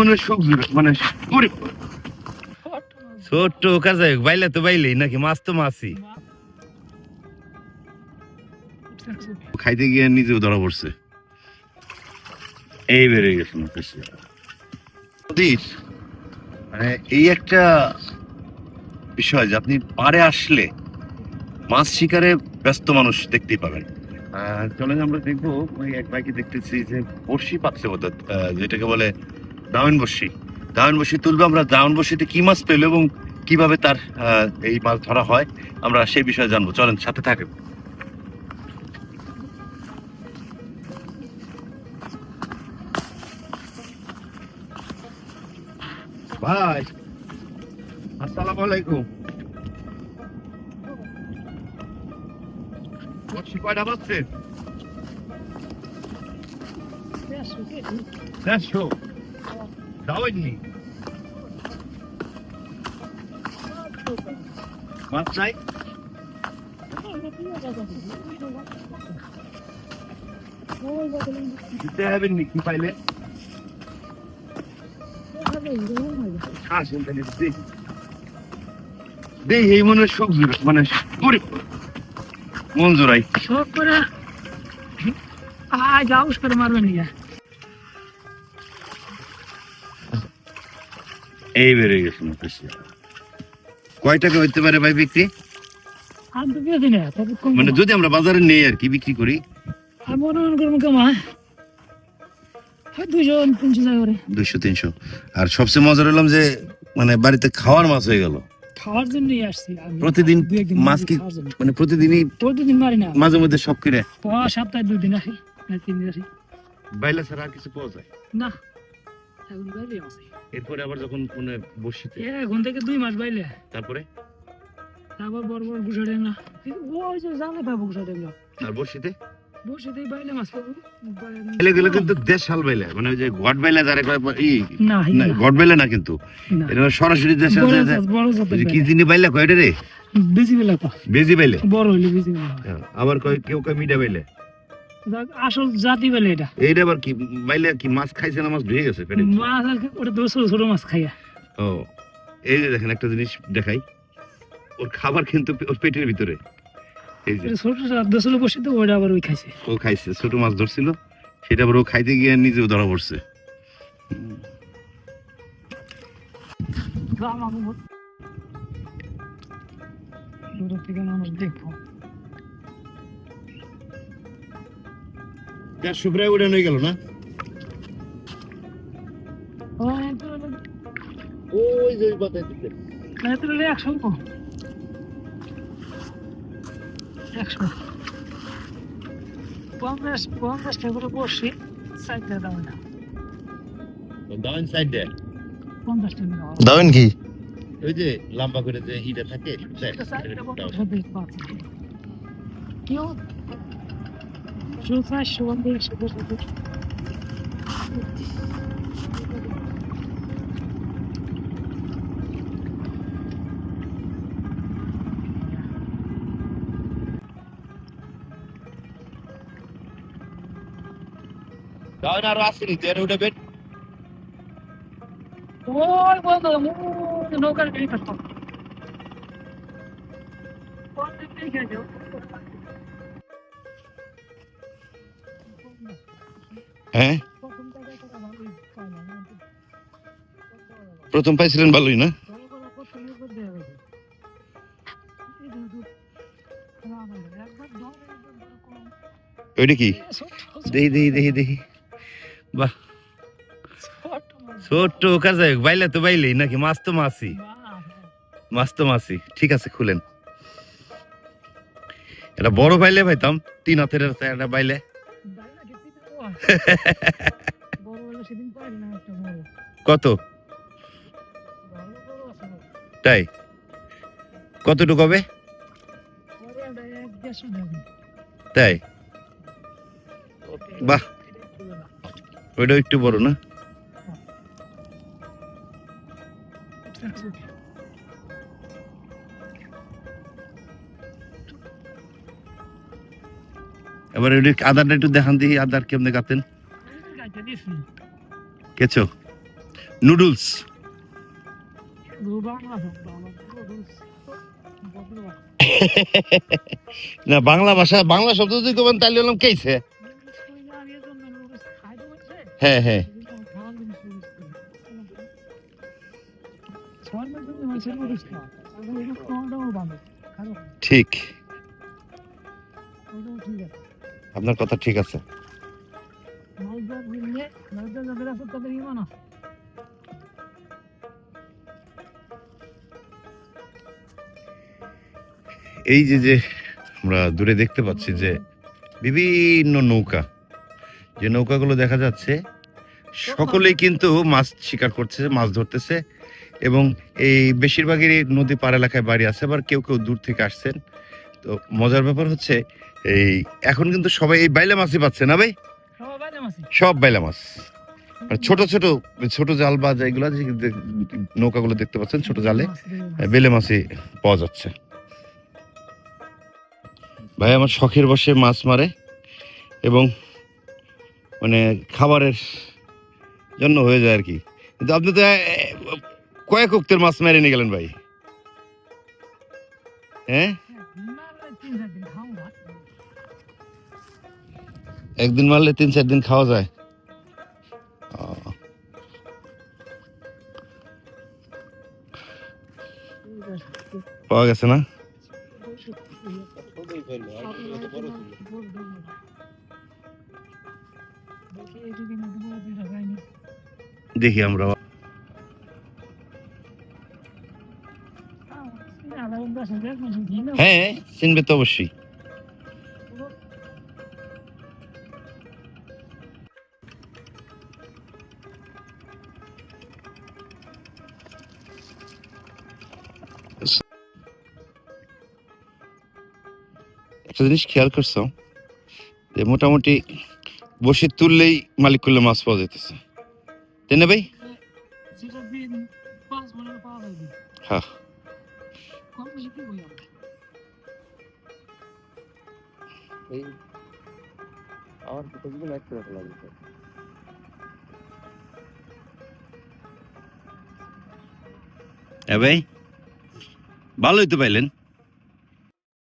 মানে সুখ মানে ওরে ছোট্ট কাজে বাইলে তো বাইলেই নাকি মাছ তো মাছই। খাইতে গিয়ে নিজেও ধরা পড়ছে। এই বেড়ে গেছে নদীর মানে এই একটা বিষয় যে আপনি পারে আসলে মাছ শিকারে ব্যস্ত মানুষ দেখতেই পাবেন। আহ, চলেন আমরা দেখব ওই এক ভাইকে দেখতেছি যে বড়শি পাচ্ছে বোধ যেটাকে বলে দাওয়ান বড়শি দাওয়ান বড়শি তুলবো, আমরা দাওয়ান বড়শিতে কি মাছ পেল এবং কীভাবে তার এই মাছ ধরা হয়, আমরা সেই বিষয়ে জানব। চলেন, সাথে থাকেন। ভাই, আসসালামু আলাইকুম। কয়টা দেড়শো। দাওয়াইনি মাছ নাই দিতে হবে নি মনে মানে জোড়াই শখ করে আজ আউস করে মারবেন ইয়া এই বেড়ে গেছে বেশি। কয় টাকা হইতে পারে ভাই বিক্রি? মানে যদি আমরা বাজারে নেই আর কি বিক্রি করি? হয়। করে। দুইশো তিনশো। আর সবচেয়ে মজার হলাম যে মানে বাড়িতে খাওয়ার মাছ হয়ে গেল। খাওয়ার জন্যই আসছি প্রতিদিন মাছ কি মানে প্রতিদিনই প্রতিদিন মারি না। মাঝে মধ্যে সব কিনে? সপ্তাহে দুই দিন আসি তিন দিন আসি। বাইলে ছাড়া আর কিছু পাওয়া যায়? না এখন বাইরে আছে। এরপরে আবার যখন মানে বসিতে? এখন থেকে দুই মাস বাইলে। তারপরে? আবার বড় বড় না ওই যে জালে পাবো না আর বসিতে? বসে বাইলে মাছ পাবো বাইলে গেলে কিন্তু বাইলে মানে ওই যে গড বাইলে যারা কয় ই না না, গড বাইলে না কিন্তু। এটা সরাসরি দেশ বড় জাত, বড় ওই যে কি বাইলে। বাইলে কয় রে? বেলা তো বেজি বাইলে? বড় হইলে বেলা হ্যাঁ, আবার কয় কেউ কয় মিডা বাইলে। আসল জাতি বেলে এটা। এইটা আবার কি বাইলে কি মাছ খাইছে না মাছ ধুয়ে গেছে পেটে? মাছ ওটা তো ছোট ছোট মাছ খাইয়া। ও এই যে দেখেন একটা জিনিস দেখাই। ওর খাবার কিন্তু ওর পেটের ভিতরে। এই যে ছোট দশলে বসে তো ওটা আবার ওই খাইছে। ও খাইছে ছোট মাছ ধরছিল। সেটা আবার ও খাইতে গিয়ে নিজেও ধরা পড়ছে। হুম। দূর থেকে মানুষ দেখব। চারশো প্রায় উড়ে নিয়ে গেল না? ওই যে বাতায় দিতে। একশো একশো। পঞ্চাশ পঞ্চাশ টাকা করে বসে সাইড টাকা দাম না দাওয়ান সাইড দে পঞ্চাশ টাকা দাম কি? ওই যে লম্বা করে যে ইটা থাকে দেখ, সাইড এটা টাকা দাও। পঞ্চাশ টাকা পাচ্ছে কেউ চারশো একশো একশো দাওয়ান আরও আসেনি তুই এটা উঠে বেট ওই বন্ধ ওই নৌকার গাড়ি কাটতো হ্যাঁ? প্রথম পাইছিলেন ভালোই, না? ওইটা কি? দেখি দেখি দেখি দেখি বাহ। ছোট্ট কাজে, বাইলে তো বাইলেই, নাকি? মাছ তো মাছই। মাছ তো মাছই। ঠিক আছে, খুলেন। এটা বড় বাইলে ভাইতাম তিন হাতের একটা বাইলে। কত। তাই? কতটুকু হবে। তাই? বাহ। ওইটা একটু বড় না? এবার ওই আদারটা একটু দেখান দিই আদার কেমনে কাতেন কেছো নুডলস। না, বাংলা ভাষা, বাংলা শব্দ যদি কবেন তাহলে হলাম কেছে। হ্যাঁ হ্যাঁ। ঠিক। আপনার কথা ঠিক আছে। এই যে যে আমরা দূরে দেখতে পাচ্ছি যে বিভিন্ন নৌকা, যে নৌকাগুলো দেখা যাচ্ছে, সকলেই কিন্তু মাছ শিকার করছে, মাছ ধরতেছে এবং এই বেশিরভাগই নদী পার এলাকায় বাড়ি আছে, আবার কেউ কেউ দূর থেকে আসছেন তো মজার ব্যাপার হচ্ছে এই এখন কিন্তু সবাই এই বাইলা মাছই পাচ্ছে না ভাই। সব বাইলা মাছ। মানে ছোট ছোট ছোট জাল বা যেগুলো নৌকাগুলো দেখতে পাচ্ছেন ছোট জালে। বেলে মাছই পাওয়া যাচ্ছে। ভাই আমার শখের বসে মাছ মারে এবং মানে খাবারের জন্য হয়ে যায় আর কি। কিন্তু আপনি তো কয়েক উক্তের মাছ মেরে নিয়ে গেলেন ভাই। হ্যাঁ? একদিন মারলে তিন, চার দিন খাওয়া যায়। পাওয়া গেছে না? দেখি আমরা। হ্যাঁ চিনবে তো অবশ্যই। একটা জিনিস খেয়াল করছ যে মোটামুটি বসে তুললেই মালিক করলে মাছ পাওয়া যেতেছে তাই না ভাই? হ্যাঁ। আমার? কতগুলো এক করে ফেলা হ্যাঁ ভাই ভালোই তো পাইলেন।